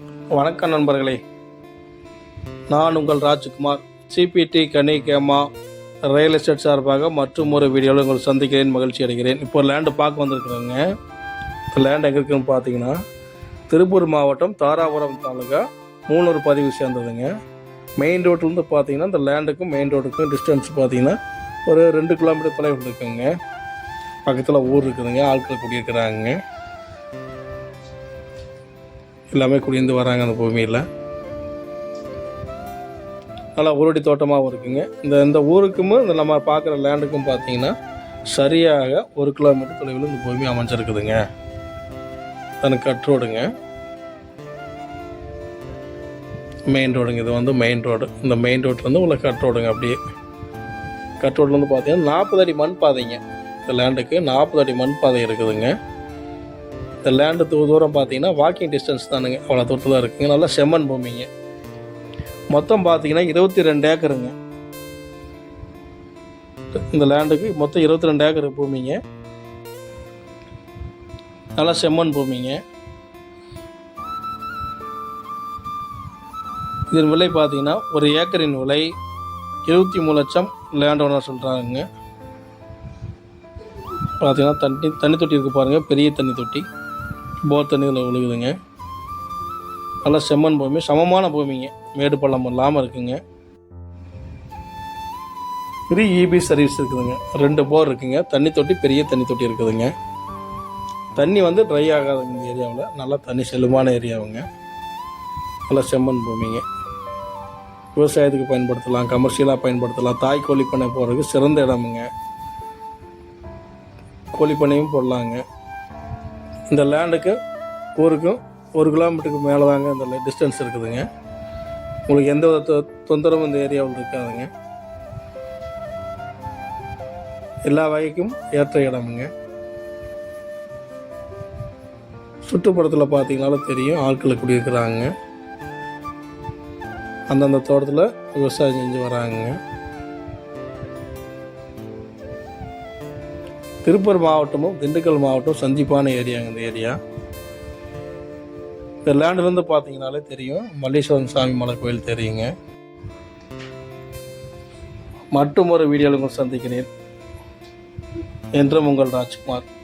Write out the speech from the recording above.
வணக்கம் நண்பர்களே. நான் உங்கள் ராஜ்குமார். சிபிடி கனிகேமா ரியல் எஸ்டேட் சார்பாக மற்றும் ஒரு வீடியோவில் உங்களை சந்திக்கிறேன் மகிழ்ச்சி அடைகிறேன். இப்போ லேண்டு பார்க்க வந்திருக்கிறேங்க. இப்போ லேண்ட் எங்கே இருக்குன்னு பார்த்தீங்கன்னா திருப்பூர் மாவட்டம் தாராபுரம் தாலுகா மூணூர் பதிவு சேர்ந்ததுங்க. மெயின் ரோட்லேருந்து பார்த்தீங்கன்னா இந்த லேண்டுக்கும் மெயின் ரோடுக்கும் டிஸ்டன்ஸ் பார்த்தீங்கன்னா ஒரு ரெண்டு கிலோமீட்டர் தொலைவில் இருக்குங்க. பக்கத்தில் ஊர் இருக்குதுங்க ஆட்கள் குடியிருக்கிறாங்க. எல்லாமே குடிந்து வராங்க அந்த பூமியில். நல்லா ஊரடி தோட்டமாகவும் இருக்குங்க. இந்த இந்த ஊருக்கும் இந்த நம்ம பார்க்குற லேண்டுக்கும் பார்த்தீங்கன்னா சரியாக ஒரு கிலோமீட்டர் தொலைவில் இந்த பூமி அமைஞ்சிருக்குதுங்க. தனக்கு கட் ரோடுங்க மெயின் ரோடுங்க இது வந்து மெயின் ரோடு இந்த மெயின் ரோட்லேருந்து உள்ள கட் ரோடுங்க அப்படியே. கட் ரோட்லேருந்து பார்த்தீங்கன்னா நாற்பது அடி மண் பாதைங்க இந்த லேண்டுக்கு நாற்பது அடி மண் பாதை இருக்குதுங்க. இந்த லேண்டு தூ தூரம் பார்த்தீங்கன்னா வாக்கிங் டிஸ்டன்ஸ் தானுங்க. அவ்வளோ தூரத்தில் தான் இருக்குங்க நல்லா செம்மண் பூமிங்க. மொத்தம் பார்த்தீங்கன்னா இருபத்தி ரெண்டு ஏக்கருங்க. இந்த லேண்டுக்கு மொத்தம் இருபத்தி ரெண்டு ஏக்கர் பூமிங்க. நல்லா செம்மண் பூமிங்க. இதன் விலை பார்த்தீங்கன்னா ஒரு ஏக்கரின் விலை இருபத்தி மூணு லட்சம் லேண்ட் ஓனர் சொல்கிறாங்க பார்த்தீங்கன்னா தண்ணி தண்ணி தொட்டி இருக்குது பாருங்கள் பெரிய தண்ணி தொட்டி. போர் தண்ணி இதில் விழுகுதுங்க நல்லா செம்மண் பூமி சமமான பூமிங்க. மேடு பள்ளம் இல்லாமல் இருக்குங்க. ஃப்ரீ இபி சர்வீஸ் இருக்குதுங்க. ரெண்டு போர் இருக்குங்க. தண்ணி தொட்டி பெரிய தண்ணி தொட்டி இருக்குதுங்க. தண்ணி வந்து ட்ரை ஆகாதுங்க இந்த ஏரியாவில். நல்லா தண்ணி செல்லுமான ஏரியாவுங்க. நல்லா செம்மண் பூமிங்க. விவசாயத்துக்கு பயன்படுத்தலாம் கமர்ஷியலாக பயன்படுத்தலாம். தாய் கோழி பண்ணை போகிறதுக்கு சிறந்த இடமுங்க. கோழி பண்ணையும் போடலாங்க. இந்த லேண்டுக்கு ஊருக்கும் ஒரு கிலோமீட்டருக்கு மேலே தாங்க இந்த டிஸ்டன்ஸ் இருக்குதுங்க. உங்களுக்கு எந்த வித தொ- தொந்தரவும் இந்த ஏரியாவில் இருக்காதுங்க. எல்லா வகைக்கும் ஏற்ற இடமுங்க. சுற்றுப்புறத்தில் பார்த்தீங்கனாலும் தெரியும் ஆட்கள் குடியிருக்கிறாங்க அந்தந்த தோட்டத்தில் விவசாயம் செஞ்சு வராங்க. திருப்பூர் மாவட்டமும் திண்டுக்கல் மாவட்டம் சந்திப்பான ஏரியாங்க இந்த ஏரியா. இந்த லேண்ட்லேருந்து பார்த்தீங்கனாலே தெரியும். மல்லீஸ்வரன் சாமி மலை கோயில் தெரியுங்க. மற்றும் ஒரு வீடியோவில் உங்கள் சந்திக்கிறேன். என்றும் உங்கள் ராஜ்குமார்.